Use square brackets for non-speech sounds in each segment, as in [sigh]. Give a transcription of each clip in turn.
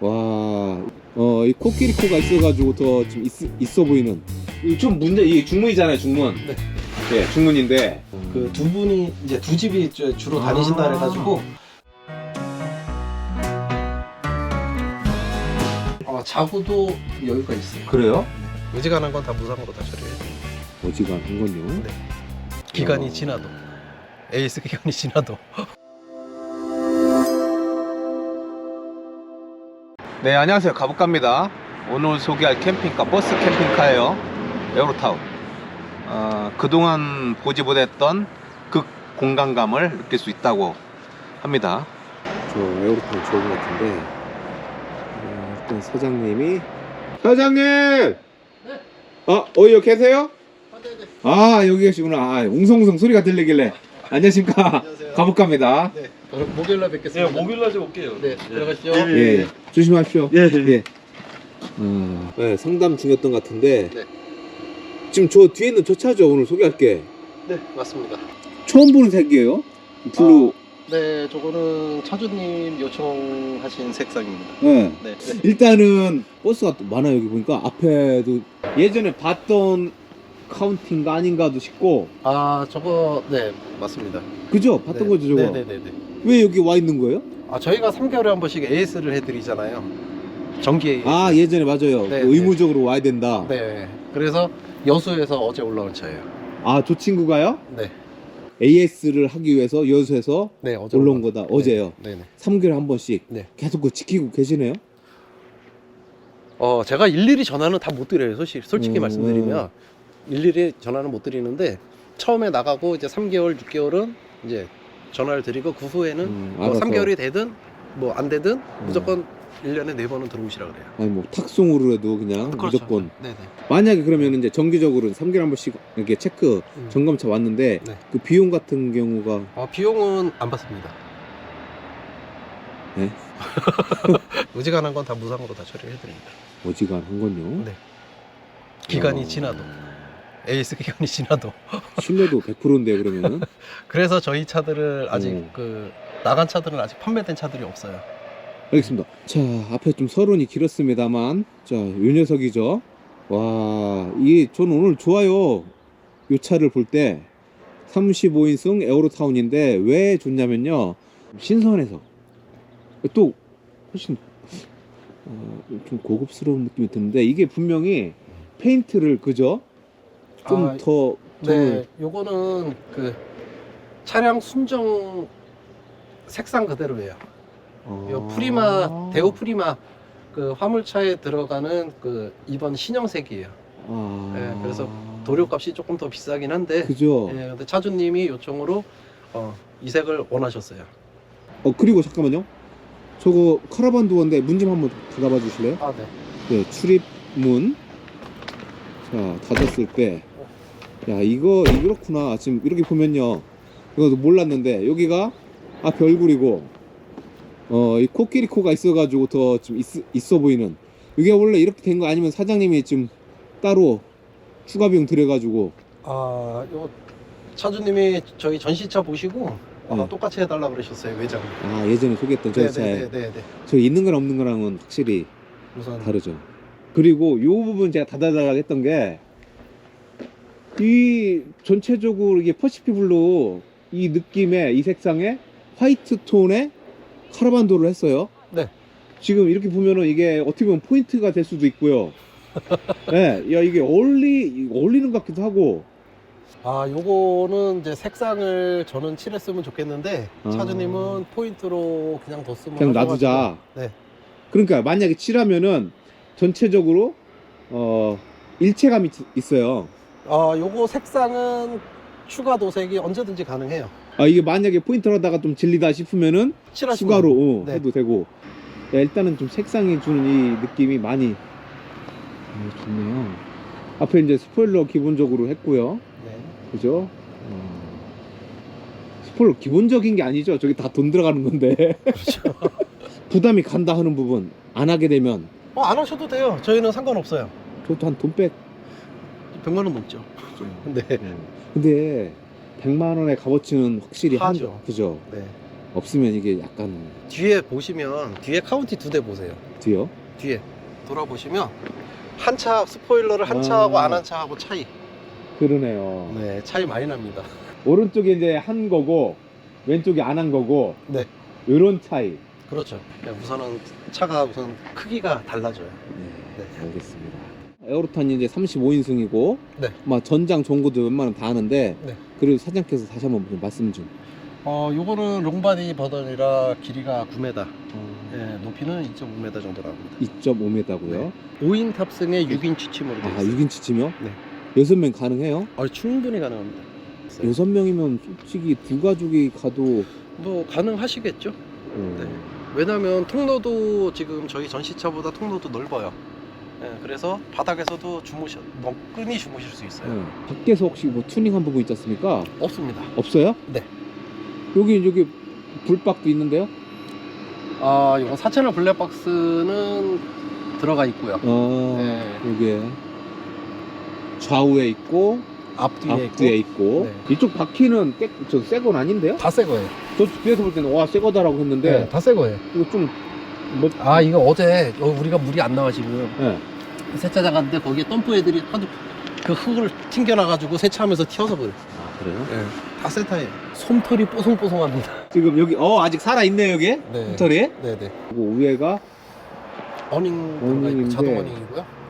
와, 어, 이 코끼리 코가 있어가지고 더 좀 있어 보이는. 이좀 문제, 이게 중문이잖아요, 중문. 네. 예, 중문인데. 그 두 분이 이제 두 집이 주- 주로 아. 다니신다 그래가지고 어, 자구도 여유가 있어요. 그래요? 의지가는 건다 무상으로 다 처리해요. 어지간한 건요. 네. 기간이 어. 지나도 AS 기간이 지나도 네, 안녕하세요. 가볼까입니다. 오늘 소개할 캠핑카, 버스 캠핑카예요. 에어로타운. 어, 그동안 보지 못했던 극 공간감을 느낄 수 있다고 합니다. 저 에어로타운 좋은 것 같은데, 어, 일단 사장님이. 사장님! 어, 어, 여기 계세요? 아, 여기 계시구나. 아, 웅성웅성 소리가 들리길래. 안녕하십니까. 안녕하세요. 가볼까입니다. 네. 목요일 날 뵙겠습니다. 네, 목요일날 좀 올게요. 네, 들어가시죠. 예, 예, 조심하십시오. 예, 예. 예. 어, 네, 상담 중이었던 것 같은데. 네. 지금 저 뒤에 있는 저 차죠, 오늘 소개할게. 네, 맞습니다. 처음 보는 색이에요. 블루. 네, 저거는 차주님 요청하신 색상입니다. 네. 네. 네. 일단은 버스가 또 많아요, 여기 보니까. 앞에도 예전에 봤던 카운팅가 아닌가도 싶고. 아, 저거 네, 맞습니다. 그죠? 봤던 네. 거죠, 저거. 네, 네, 네, 네. 왜 여기 와 있는 거예요? 아, 저희가 3개월에 한 번씩 AS를 해드리잖아요. 정기 AS. 아, 예전에 맞아요. 네, 그 의무적으로 와야 된다. 네. 그래서 여수에서 어제 올라온 차예요. 아, 저 친구가요? 네. AS를 하기 위해서 여수에서 네, 어제 올라온 거다. 어제요. 네, 네. 3개월에 한 번씩 네. 계속 그 지키고 계시네요. 어, 제가 일일이 전화는 다 못 드려요. 솔직히, 솔직히 음, 말씀드리면 일일이 전화는 못 드리는데 처음에 나가고 이제 3개월, 6개월은 이제 전화를 드리고 그 후에는 음, 뭐 알아서. 3개월이 되든 뭐 안 되든 무조건 1년에 4번은 들어오시라 그래요. 아니 뭐 탁송으로 해도 그냥 그렇죠. 무조건 네, 네. 만약에 그러면 이제 정기적으로 3개월에 한 번씩 이렇게 체크 음. 점검차 왔는데 네. 그 비용 같은 경우가 어, 비용은 안 받습니다. 네? [laughs] 의지가는 건다 무상으로 다 처리해 드립니다. 어지간한 건요. 네. 기간이 어, 지나도 AS 기간이 지나도 신뢰도 100%인데 그러면은 [laughs] 그래서 저희 차들을 아직 음. 그 나간 차들은 아직 판매된 차들이 없어요. 알겠습니다. 자 앞에 좀 서론이 길었습니다만 자요 녀석이죠. 와 이게 저는 오늘 좋아요. 요 차를 볼 때 35인승 에어로타운인데 왜 좋냐면요 신선해서 또 훨씬 어, 좀 고급스러운 느낌이 드는데 이게 분명히 페인트를 그죠 좀 아, 더 네, 요거는 그 차량 순정 색상 그대로예요. 어... 요 프리마 대우 프리마 그 화물차에 들어가는 그 이번 신형색이에요. 아... 네, 그래서 도료값이 조금 더 비싸긴 한데 그죠 예, 근데 차주님이 요청으로 어, 이 색을 원하셨어요. 어 그리고 잠깐만요 저거 카라반 도어인데 문 좀 한번 닫아봐 주실래요? 아, 네. 네, 출입문. 자, 닫았을 때. 야, 이거, 이 그렇구나. 지금 이렇게 보면요. 이거 몰랐는데, 여기가 앞에 얼굴이고, 어, 이 코끼리 코가 있어가지고 더 좀 있어 보이는. 이게 원래 이렇게 된 거 아니면 사장님이 좀 따로 추가 비용 들여가지고. 아, 요 차주님이 저희 전시차 보시고 어, 네. 똑같이 해달라 그러셨어요 외장. 아, 예전에 소개했던 저 차에. 네네네네. 저 있는 거랑 없는 거랑은 확실히 우선 다르죠. 그리고 요 부분 제가 다다다닥 했던 게, 이 전체적으로 이게 퍼시피 블루 이 느낌의 이 색상의 화이트 톤의 카라반도를 했어요. 네. 지금 이렇게 보면은 이게 어떻게 보면 포인트가 될 수도 있고요. [laughs] 네, 야 이게 어울리 어울리는 것 같기도 하고. 아, 요거는 이제 색상을 저는 칠했으면 좋겠는데 아. 차주님은 포인트로 그냥 뒀으면 그냥. 놔두자. 네. 그러니까 만약에 칠하면은 전체적으로 어 일체감이 있- 있어요. 아, 요거 색상은 추가 도색이 언제든지 가능해요. 아 이게 만약에 포인트를 하다가 좀 질리다 싶으면은 칠하시면 추가로 어, 네. 해도 되고 야, 일단은 좀 색상이 주는 이 느낌이 많이 어, 좋네요 앞에 이제 스포일러 기본적으로 했고요 네. 그죠 어, 스포일러 기본적인 게 아니죠 저기 다 돈 들어가는 건데 그렇죠. [laughs] 부담이 간다 하는 부분 안 하게 되면 어, 안 하셔도 돼요. 저희는 상관없어요. 저도 한 돈백 100만 원 넘죠. [laughs] 네. 근데 100만 원의 값어치는 확실히 하죠. 한 그죠 네. 없으면 이게 약간 뒤에 보시면 뒤에 카운티 두 대 보세요. 뒤요. 뒤에 돌아보시면 한 차 스포일러를 한 아. 차하고 안 한 차하고 차이. 그러네요. 네, 차이 많이 납니다. 오른쪽에 이제 한 거고 왼쪽에 안한 거고 네. 이런 차이. 그렇죠. 우선은 차가 우선 크기가 달라져요. 네, 네. 알겠습니다. 에어로탄이 이제 35인승이고 네. 막 전장 전구도 웬만하면 다 하는데 네. 그리고 사장께서 다시 한번 좀 말씀 좀. 어, 요거는 롱바디 버전이라 길이가 9m, 어, 예, 높이는 2.5m 정도 나옵니다. 2.5m고요. 네. 5인 탑승에 6인 취침으로 되어 아, 있어요. 6인치 치며? 네. 여섯 명 가능해요? 아, 충분히 가능합니다. 여섯 명이면 솔직히 두 가족이 가도 뭐 가능하시겠죠? 어, 네. 왜냐면 통로도 지금 저희 전시차보다 통로도 넓어요. 예, 그래서 바닥에서도 주무셔, 먹끈히 주무실 수 있어요. 네. 밖에서 혹시 뭐 튜닝한 부분 있지 않습니까? 없습니다. 없어요? 네. 여기 여기 불박도 있는데요? 아, 이거 사채널 블랙박스는 들어가 있고요. 어, 네. 여기에 좌우에 있고 앞뒤에 앞뒤에 있고 있고 네. 이쪽 바퀴는 저새건 아닌데요? 다 새 거예요. 저 뒤에서 볼 때는 와새 거다라고 했는데 네, 다새 거예요. 이거 좀 뭐, 아, 이거 어제 어, 우리가 물이 안 나와 지금 네. 세차장 갔는데 거기에 덤프 애들이 하도 그 흙을 튕겨놔가지고 세차하면서 튀어서 버려. 아 그래요? 네, 다 세타예요. 솜털이 뽀송뽀송합니다. [laughs] 지금 여기 어 아직 살아 있네 여기 네. 털이. 네네. 그리고 위에가 어닝 들어가 있고 어닝인데. 자동 어닝이고요.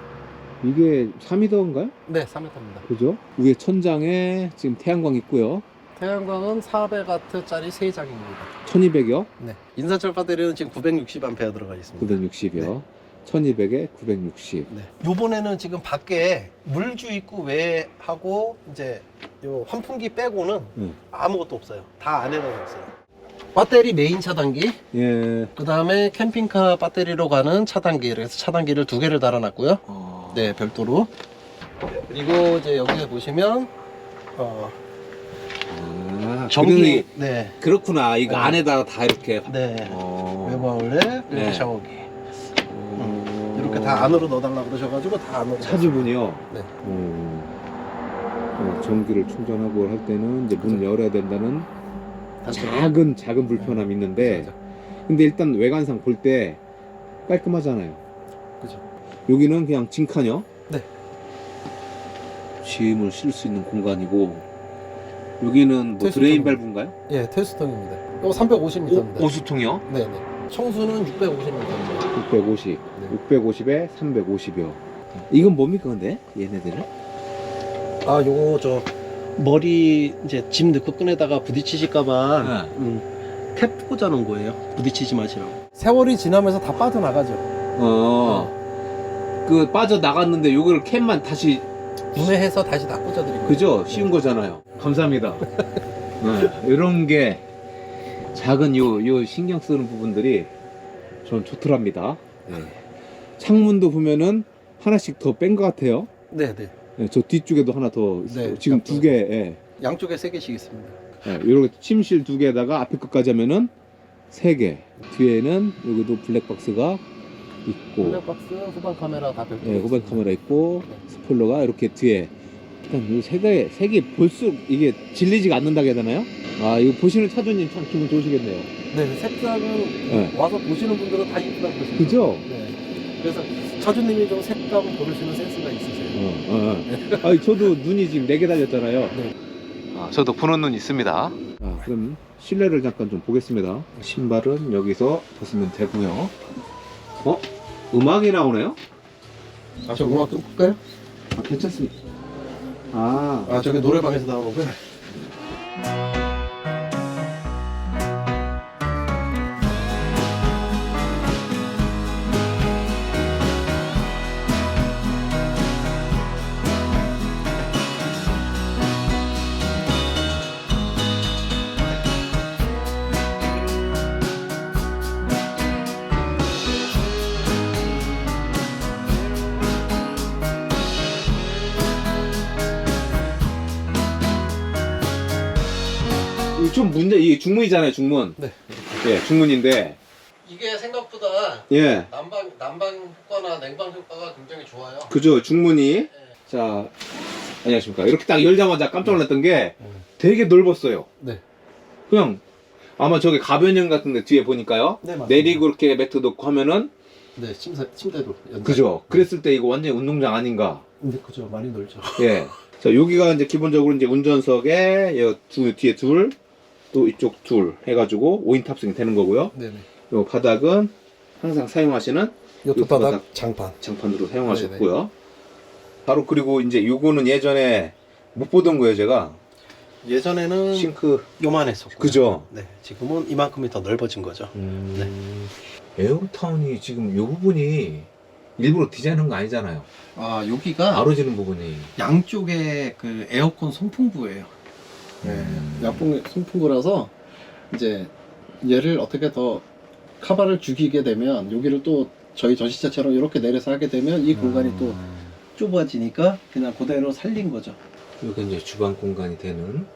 이게 3m인가요? 네, 3m입니다. 그죠? 위에 천장에 지금 태양광 있고요. 태양광은 400W짜리 3장입니다. 1200여, 네. 인산철 배터리는 지금 960A 들어가 있습니다. 960여, 네. 1200에 960. 네. 요번에는 지금 밖에 물주 입구 외하고 이제 요 환풍기 빼고는 응. 아무것도 없어요. 다 안에 넣어놨어요. 배터리 메인 차단기, 예. 그 다음에 캠핑카 배터리로 가는 차단기, 그래서 차단기를 두 개를 달아놨고요. 어... 네, 별도로. 그리고 이제 여기에 보시면, 어, 아, 전기, 그러니- 네, 그렇구나. 이거 네. 안에다가 다 이렇게. 네. 어... 외부 아울렛, 그리고 네. 샤워기. 어... 이렇게 다 안으로 넣어달라고 그러셔가지고 다 안으로. 차주분이요. 네. 어... 어, 전기를 충전하고 할 때는 이제 문 열어야 된다는 다시 작은 작은 불편함이 있는데 그죠. 근데 일단 외관상 볼 때 깔끔하잖아요. 그죠. 여기는 그냥 짐칸이요. 네. 짐을 실 수 있는 공간이고 여기는 뭐. 드레인 밸브인가요? 예, 테스트통입니다. 이거 350m입니다. 오수통이요? 네네. 청수는 650m입니다. 650. 네. 650에 350여. 이건 뭡니까 근데 얘네들은? 아, 요거 저 머리 이제 짐 넣고 끈에다가 부딪히실까봐 네. 음, 탭 꽂아놓은 거예요. 부딪히지 마시라고. 세월이 지나면서 다 빠져나가죠. 어. 그 빠져 나갔는데 요거를 캔만 다시 분해해서 다시 다 꽂아드린 거예요. 그죠? 쉬운 거잖아요. 감사합니다. [laughs] 네, 이런 게 작은 요, 요 신경 쓰는 부분들이 전 좋더랍니다. 네. 창문도 보면은 하나씩 더 뺀 것 같아요. 네 네. 네, 저 뒤쪽에도 하나 더 있어요. 네, 지금. 두 개. 예. 양쪽에 세 개씩 있습니다. 네, 이렇게 침실 두 개에다가 앞에 끝까지 하면은 세 개. 뒤에는 여기도 블랙박스가 있고, 블랙박스, 후방 카메라 다 별도. 예, 후방 카메라 있고, 네. 스포일러가 이렇게 뒤에 일단 이세 개, 세개 볼수록 이게 질리지가 않는다고 해야 되나요? 아, 이거 보시는 차주님 참 기분 좋으시겠네요. 네, 색상은 네. 와서 보시는 분들은 다 이쁘다고 그러시죠. 그죠? 네. 그래서 차주님이 좀 색감 고르시는 센스가 있으세요. 어, 어, 어. 아니, 저도 눈이 지금 네 개 달렸잖아요. 네. 아, 저도 푸는 눈 있습니다. 아, 그럼 실내를 잠깐 좀 보겠습니다. 신발은 여기서 벗으면 되고요. 어? 음악이 나오네요? 아, 저 음악 좀 볼까요? 아, 괜찮습니다. 아, 아, 저기 노래방에서 거요? 이 좀 문제, 이게 중문이잖아요, 중문. 네. 예, 중문인데, 이게 생각보다 예, 난방 난방 효과나 냉방 효과가 굉장히 좋아요. 그죠, 중문이. 네. 자, 안녕하십니까. 이렇게 딱 열자마자 깜짝 놀랐던 게 음. 되게 넓었어요. 네. 그냥, 아마 저기 가변형 같은데 뒤에 보니까요. 네, 맞습니다. 내리고 이렇게 매트 놓고 하면은 네, 침대 침대도 연장. 그죠. 그랬을 때 이거 완전 히 운동장 아닌가. 근데 그죠, 많이 넓죠. 예. 자 여기가 이제 기본적으로 이제 운전석에 여 두, 뒤에 둘, 또 이쪽 둘 해가지고 5인 탑승이 되는 거고요. 네네. 요 바닥은 항상 사용하시는 요트 바닥. 바닥 장판. 장판으로 사용하셨고요. 바로 그리고 이제 요거는 예전에 못 보던 거예요 제가 예전에는 싱크 요만했었고. 그죠? 네, 지금은 이만큼이 더 넓어진 거죠. 음... 에어타운이 지금 요 부분이 일부러 디자인한 거 아니잖아요. 아 여기가 아로지는 부분이. 양쪽에 그 에어컨 송풍구예요. 네, 음. 양쪽 송풍구라서 이제 얘를 어떻게 더 카바를 죽이게 되면 여기를 또 저희 전시차처럼 이렇게 내려서 하게 되면 이 공간이 또 음. 좁아지니까 그냥 그대로 살린 거죠. 여기 이제 주방 공간이 되는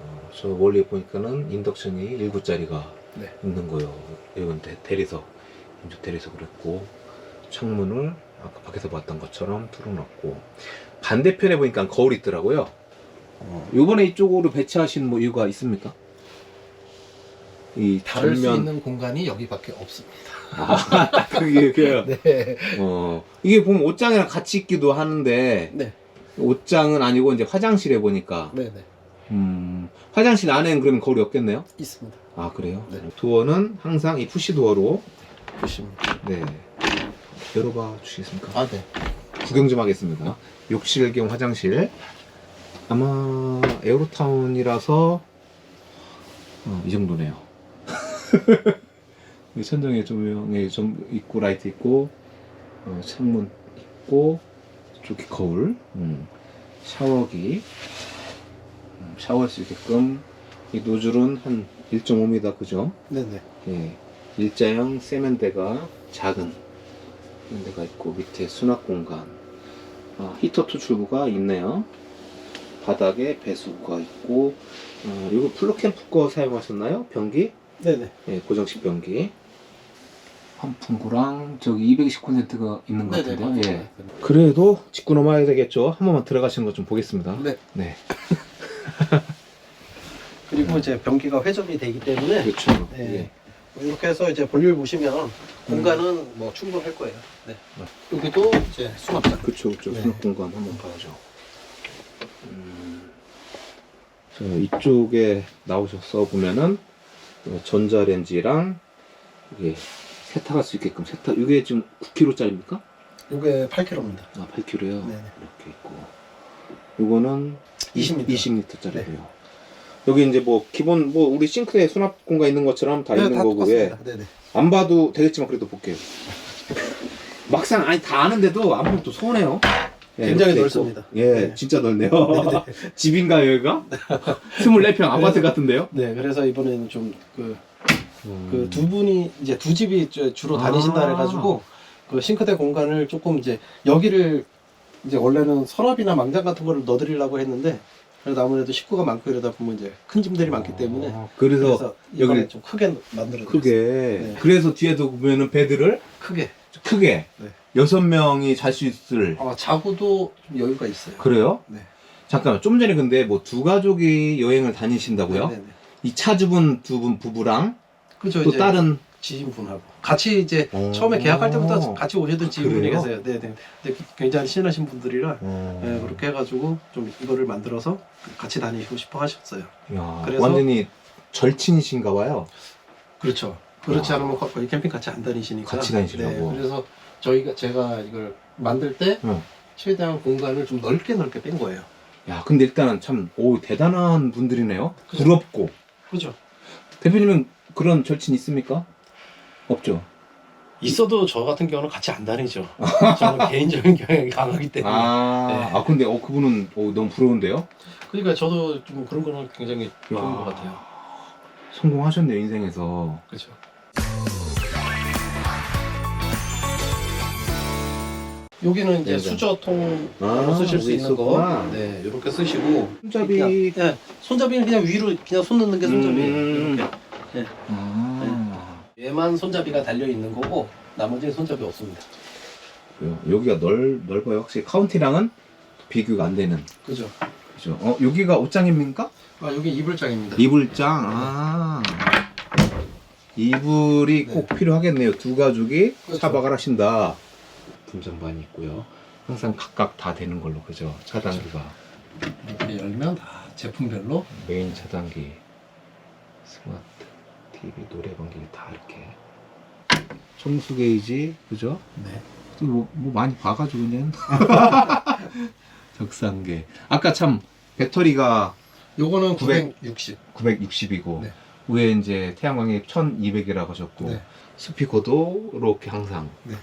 어, 저 멀리 보니까는 인덕션이 1구짜리가 네. 있는 거예요. 이건 대, 대리석, 인조 대리석 그랬고 창문을 아까 밖에서 봤던 것처럼 뚫어놨고 반대편에 보니까 거울이 있더라고요. 이번에 이쪽으로 배치하신 뭐 이유가 있습니까? 이 다룰 수 전면 있는 공간이 여기밖에 없습니다. 아, [laughs] 그게 그요. 네. 어 이게 보면 옷장이랑 같이 있기도 하는데 네. 옷장은 아니고 이제 화장실에 보니까 네, 네. 음, 화장실 안에는 그러면 거울이 없겠네요? 있습니다. 아, 그래요? 네. 도어는 항상 이 푸시 도어로, 보십니다. 네. 열어봐 주시겠습니까? 아, 네. 구경 좀 하겠습니다. 욕실 겸 화장실. 아마 에어로타운이라서, 어, 이 정도네요. [laughs] 이 천정에 조명에 좀 있고, 라이트 있고, 어, 창문 있고, 저기 거울, 음, 샤워기, 음, 샤워할 수 있게끔, 이 노즐은 한 1.5m, 그죠? 네, 네. 예, 일자형 세면대가 작은 세면대가 있고 밑에 수납 공간 아, 히터 투출구가 있네요 바닥에 배수구가 있고 어, 이거 플루캠프 거 사용하셨나요? 변기? 네, 네. 예, 고정식 변기 환풍구랑 저기 229V가 있는 것 네, 네. 같은데요 예. 네. 그래도 짚고 넘어야 되겠죠 한 번만 들어가시는 것좀 보겠습니다 네. 네 [laughs] 그리고 이제 변기가 회전이 되기 때문에 그렇죠 네. 예. 이렇게 해서 이제 볼일 보시면 공간은 뭐 충분할 거예요. 네. 여기도 이제 수납장. 그쵸, 그쵸. 네. 수납 공간 한번 봐야죠. 이쪽에 나오셔서 보면은 어, 전자레인지랑 이게 세탁할 수 있게끔 세탁. 이게 지금 9kg짜리입니까? 이게 8kg입니다. 아, 8kg요. 네네. 이렇게 있고. 요거는 20 리터. 20리터짜리고요. 여기 이제 뭐 기본 뭐 우리 싱크대 수납 공간 있는 것처럼 다 있는 거고 예. 똑같습니다. 네네. 안 봐도 되겠지만 그래도 볼게요. 막상 아니 다 아는데도 안 보면 또 서운해요. 예, 굉장히 이렇게 넓습니다. 예, 네. 진짜 넓네요. [laughs] 집인가요, 여기가? [laughs] 24평 아파트 같은데요? 네, 그래서 이번에는 좀그 음. 그두 분이 이제 두 집이 저- 주로 다니신다 아. 해가지고 그 싱크대 공간을 조금 이제 여기를 이제 원래는 서랍이나 망장 같은 거를 넣어드리려고 했는데 그래도 아무래도 식구가 많고 이러다 보면 이제 큰 짐들이 많기 때문에 아, 그래서, 그래서 이번에 여기 좀 크게 만들어 크게. 네. 그래서 뒤에도 보면은 베드를 크게 크게 네. 여섯 명이 잘 수 있을. 아, 자고도 좀 여유가 있어요. 그래요? 네. 잠깐만, 좀 전에 근데 뭐 두 가족이 여행을 다니신다고요? 네네. 이 차주분 두 분 부부랑 그죠 또 이제 다른 지인분하고 같이 이제 어. 처음에 계약할 때부터 같이 오시던 지인분이 그래요? 계세요. 네네. 근데 굉장히 친하신 분들이라 어. 네, 그렇게 해가지고 좀 이거를 만들어서 같이 다니시고 싶어 하셨어요. 야, 그래서- 완전히 절친이신가 봐요. 그렇죠. 그렇지 와. 않으면 거- 거의 캠핑 같이 안 다니시니까. 같이 다니시려고. 네, 그래서 저희가 제가 이걸 만들 때 응. 최대한 공간을 좀 넓게 넓게 뺀 거예요. 야, 근데 일단은 참, 오, 대단한 분들이네요. 그죠. 부럽고. 그죠? 대표님은 그런 절친 있습니까? 없죠. 있어도 저 같은 경우는 같이 안 다니죠. [laughs] 저는 개인적인 경향이 강하기 때문에. 아, 네. 아, 근데, 어, 그분은, 오, 너무 부러운데요? 그러니까 저도 좀 그런 거는 굉장히 좋은 야. 것 같아요. 성공하셨네요, 인생에서. 그렇죠. 여기는 이제 네, 네. 수저통 아, 쓰실 수 여기 있는 있었구나. 거, 네 이렇게 쓰시고 손잡이. 그냥, 네, 손잡이는 그냥 위로 그냥 손 넣는 게 손잡이에요. 음. 이렇게 아. 얘만 손잡이가 달려 있는 거고 나머지는 손잡이 없습니다. 그래요. 여기가 넓, 넓어요. 확실히 카운티랑은 비교가 안 되는. 그죠? 그죠. 어, 여기가 옷장입니까? 아 여기 이불장입니다. 이불장. 아. 이불이 네. 꼭 필요하겠네요. 두 가족이 그렇죠. 차박을 하신다. 분장반이 있고요. 항상 각각 다 되는 걸로 그죠? 차단기가 이렇게 열면 다 제품별로 메인 차단기, 스마트 TV, 노래방 기기 다 이렇게 청수 게이지 그죠? 네. 뭐, 뭐 많이 봐가지고 그냥 [laughs] 적산계. 아까 참 배터리가 요거는 900. 960. 960이고 네. 위에 이제 태양광이 1200이라고 하셨고 네. 스피커도 이렇게 항상 네.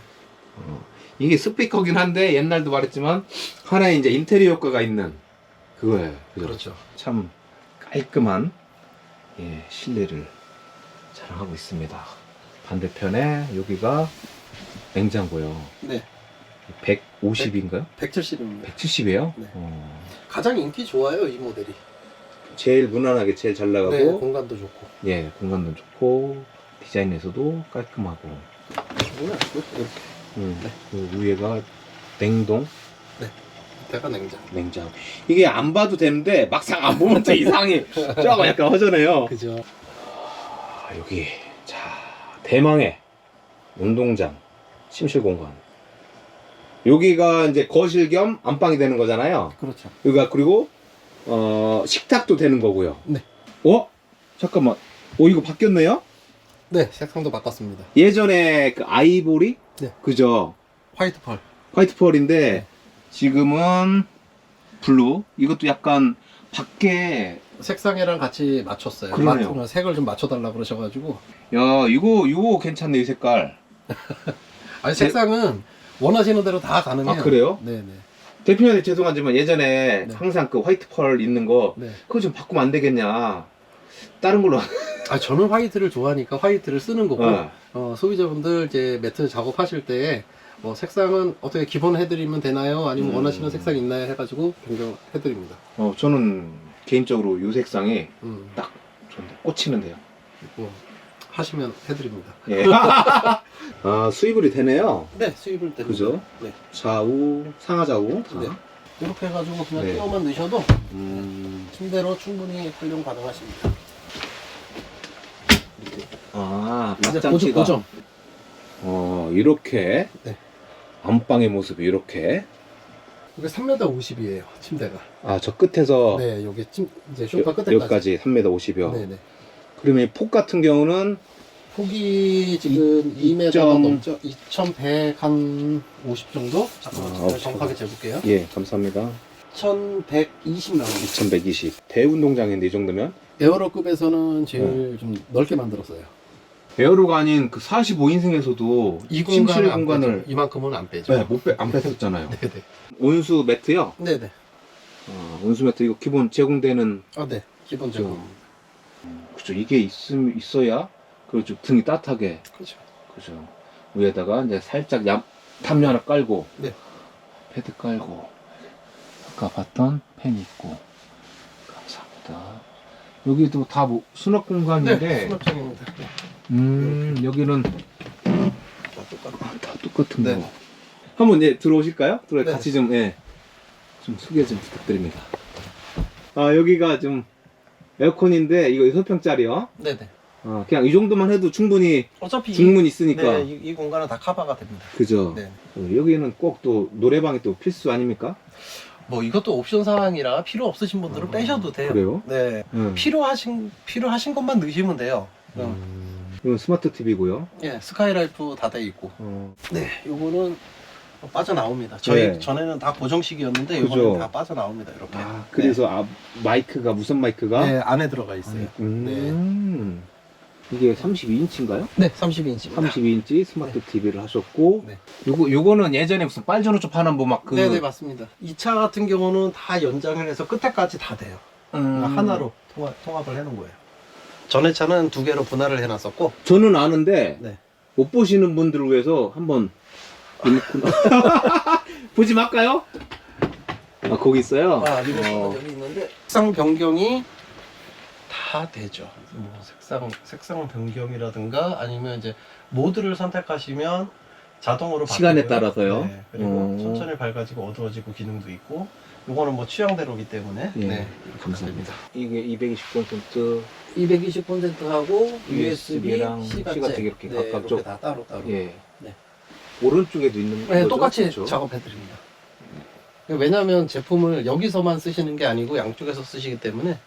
어, 이게 스피커긴 한데 옛날도 말했지만 하나의 이제 인테리어 효과가 있는 그거예요 그죠? 그렇죠. 참 깔끔한 예, 실내를 자랑하고 있습니다 반대편에 여기가 냉장고요 네. 150인가요? 170입니다. 170이에요? 네. 어, 가장 인기 좋아요, 이 모델이. 제일 무난하게 제일 잘 나가고 네, 공간도 좋고. 예, 공간도 좋고 디자인에서도 깔끔하고 이거는 이렇게 음, 네. 그 위에가 냉동? 밑에가 냉장. 냉장. 이게 안 봐도 되는데 막상 안 보면 또 [laughs] 이상해. 조금 약간 허전해요. 그죠. 아, 여기. 자 대망의 운동장 침실 공간. 여기가 이제 거실 겸 안방이 되는 거잖아요. 그렇죠. 여기가 그리고 어 식탁도 되는 거고요. 네. 어? 잠깐만. 어 이거 바뀌었네요? 네, 색상도 바꿨습니다. 예전에 그 아이보리 네. 그죠 화이트 펄. 화이트 펄인데 네. 지금은 블루 이것도 약간 밖에 색상이랑 같이 맞췄어요. 그러네요. 맞- 색을 좀 맞춰달라 그러셔가지고. 야 이거 이거 괜찮네 이 색깔 [laughs] 아니 제- 색상은 원하시는 대로 다 가능해요. 아, 그래요? 네네. 대표님한테 죄송하지만 예전에 네. 항상 그 화이트 펄 있는 거 네. 그거 좀 바꾸면 안 되겠냐 다른 걸로 [laughs] 아 저는 화이트를 좋아하니까 화이트를 쓰는 거고 어. 어, 소비자분들 이제 매트 작업하실 때 뭐 색상은 어떻게 기본 해드리면 되나요? 아니면 음. 원하시는 색상 있나요? 해가지고 변경해드립니다. 어, 저는 개인적으로 이 색상이 음, 딱 좋은데 꽂히는데요 뭐 하시면 해드립니다. 예. [laughs] 아 수입이 되네요 네, 수입을 때. 그죠? 네. 좌우 상하 좌우 다. 네. 이렇게 해가지고 그냥 네. 끼워만 넣으셔도 음, 침대로 충분히 활용 가능하십니다. 아 이제 막장치가 고정, 고정. 어 이렇게 네. 안방의 모습이 이렇게 이게 3m 50이에요, 침대가. 아 저 끝에서 네, 여기 침, 이제 여, 끝에까지. 여기까지 3m 50이요 네네. 그러면 이폭 같은 경우는 폭이 지금 2m 점- 넘죠? 2150 정도? 잠깐만, 아, 제가 정확하게 재볼게요. 예 감사합니다 1120 나옵니다. 2120 대운동장인데 이 정도면 에어로급에서는 제일 네. 좀 넓게 만들었어요. 에어로가 아닌 그 45인승에서도 이 침실 공간을 안 공간을 빼죠. 이만큼은 안 빼죠. 네, 못 빼, 안 뺐었잖아요 네네. [laughs] 온수 매트요 네네. 어, 온수 매트 이거 기본 제공되는 아, 네. 기본적으로. 그죠 이게 있음, 있어야 그좀 등이 따뜻하게 그렇죠. 그죠 위에다가 이제 살짝 얌, 담요 하나 깔고 네. 패드 깔고 아까 봤던 펜 있고 감사합니다 여기도 다 뭐 수납 공간인데 네. 수납장입니다. 네. 음 여기는 다. 아, 다 똑같은 네. 거 한번 예 들어오실까요? 들어 네. 같이 좀 예. 좀 소개 좀 부탁드립니다 아 여기가 좀 에어컨인데 이거 6평짜리요 네네. 아, 그냥 이 정도만 해도 충분히 어차피 중문 이, 있으니까 네, 이, 이 공간은 다 커버가 됩니다. 그죠 네. 어, 여기는 꼭 또 노래방이 또 필수 아닙니까? 뭐 이것도 옵션 사항이라 필요 없으신 분들은 아, 빼셔도 돼요. 그래요? 네. 응. 필요하신 필요하신 것만 넣으시면 돼요. 어. 음, 이건 스마트 TV고요. 예, 스카이라이프 다 돼 있고. 어, 네, 요거는 빠져나옵니다. 저희 네. 전에는 다 고정식이었는데 그죠. 요거는 다 빠져나옵니다. 이렇게. 아, 그래서 아, 마이크가 무선 마이크가 네, 안에 들어가 있어요. 음, 이게 32인치인가요? 네, 32인치입니다. 32인치 스마트 TV를 하셨고 네. 요거 요거는 예전에 무슨 빨주노초 파는 뭐 막그 네, 네, 맞습니다. 이 차 같은 경우는 다 연장을 해서 끝에까지 다 돼요. 음, 하나로 통합, 통합을 해 놓은 거예요. 전에 차는 두 개로 분할을 해놨었고, 저는 아는데 네. 못 보시는 분들을 위해서 한번 리모컨 [laughs] 보지 말까요? 아 거기 있어요. 아, 리모컨 어. 여기 있는데 색상 변경이 다 되죠. 뭐 색상 색상 변경이라든가 아니면 이제 모드를 선택하시면 자동으로 시간에 바뀌고요. 따라서요? 네, 그리고 어. 천천히 밝아지고 어두워지고 기능도 있고 요거는 뭐 취향대로기 때문에 예, 네, 감사합니다. 이게 220V 220%하고 USB-랑 C가 되게 이렇게 네, 가깝죠? 이렇게 다 따로 따로. 예. 네. 오른쪽에도 있는 네, 거죠? 똑같이 그렇죠? 작업해드립니다. 왜냐하면 제품을 여기서만 쓰시는 게 아니고 양쪽에서 쓰시기 때문에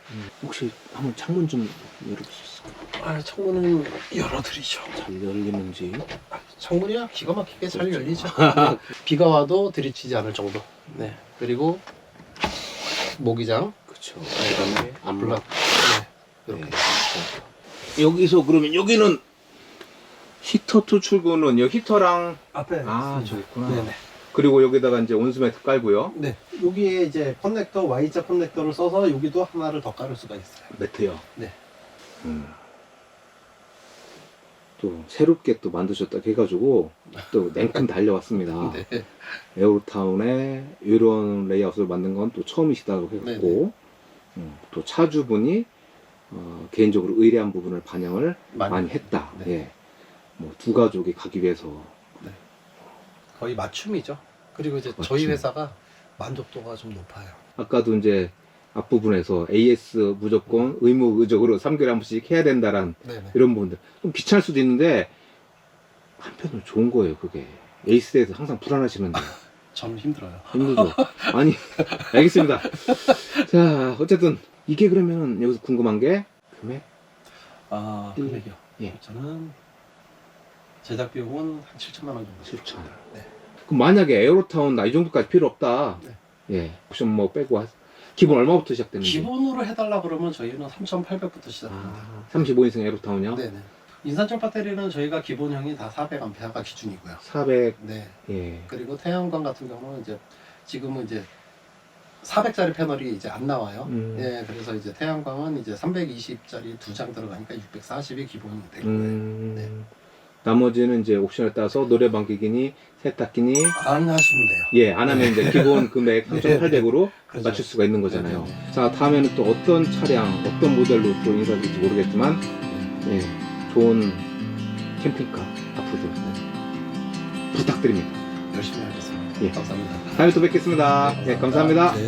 혹시 한번 창문 좀 열어주실 수 아, 창문은 열어드리죠. 잘 열리는지 아, 창문이야 기가 막히게 잘 열리죠. 네. [laughs] 비가 와도 들이치지 않을 정도. 네. 그리고 모기장, 그렇죠. 그다음에 암블락. 네. 이렇게. 여기서 그러면 여기는 히터 투 출구는 여기 히터랑 앞에 아 있습니다. 저기 있구나. 네네. 그리고 여기다가 이제 온수 매트 깔고요. 네. 여기에 이제 커넥터 Y자 커넥터를 써서 여기도 하나를 더 깔을 수가 있어요. 매트요. 네. 음. 또 새롭게 또 만드셨다 해가지고 또 냉큼 달려왔습니다. [laughs] 네. 에어로타운에 이런 레이아웃을 만든 건 또 처음이시다고 했고 네네. 음, 또 차주분이 어, 개인적으로 의뢰한 부분을 반영을 많이, 많이 했다. 네. 예. 뭐두 가족이 가기 위해서 거의 맞춤이죠. 그리고 이제 맞춤. 저희 회사가 만족도가 좀 높아요. 아까도 이제 앞부분에서 AS 무조건 의무적으로 3개월에 한 번씩 해야 된다란 네네. 이런 부분들 좀 귀찮을 수도 있는데 한편으로 좋은 거예요 그게 에이스에서 항상 불안하시는데 저는 힘들어요. 힘들죠 [laughs] 아니 알겠습니다 자 어쨌든 이게 그러면 여기서 궁금한 게 금액 아, 음. 금액이요. 예. 저는 제작 비용은 한 7천만 원 정도. 7천 네. 그럼 만약에 에어로타운 나 이 정도까지 필요 없다 네. 예 옵션 뭐 빼고 하- 기본 얼마부터 시작되는지 기본으로 해달라 그러면 저희는 3,800부터 시작합니다. 아, 35인승 에어로타운이요 네네. 인산철 배터리는 저희가 기본형이 다 400A가 기준이고요. 400 네. 예. 그리고 태양광 같은 경우는 이제 지금은 이제 400짜리 패널이 이제 안 나와요. 음. 예, 그래서 이제 태양광은 이제 320짜리 두 장 들어가니까 640이 기본이 되는 거예요. 음, 네. 나머지는 이제 옵션에 따라서 노래방 기기니 세탁기니 안 하시면 돼요. 예, 안 하면 이제 기본 금액 [laughs] 네. 3,800으로 그렇죠. 맞출 수가 있는 거잖아요. 네, 네, 자, 다음에는 또 어떤 차량, 어떤 모델로 또 인사드릴지 모르겠지만, 예, 좋은 캠핑카 앞으로도 부탁드립니다. 열심히 하겠습니다. 예. 감사합니다. 다음에 또 뵙겠습니다. 네, 예, 감사합니다. 네.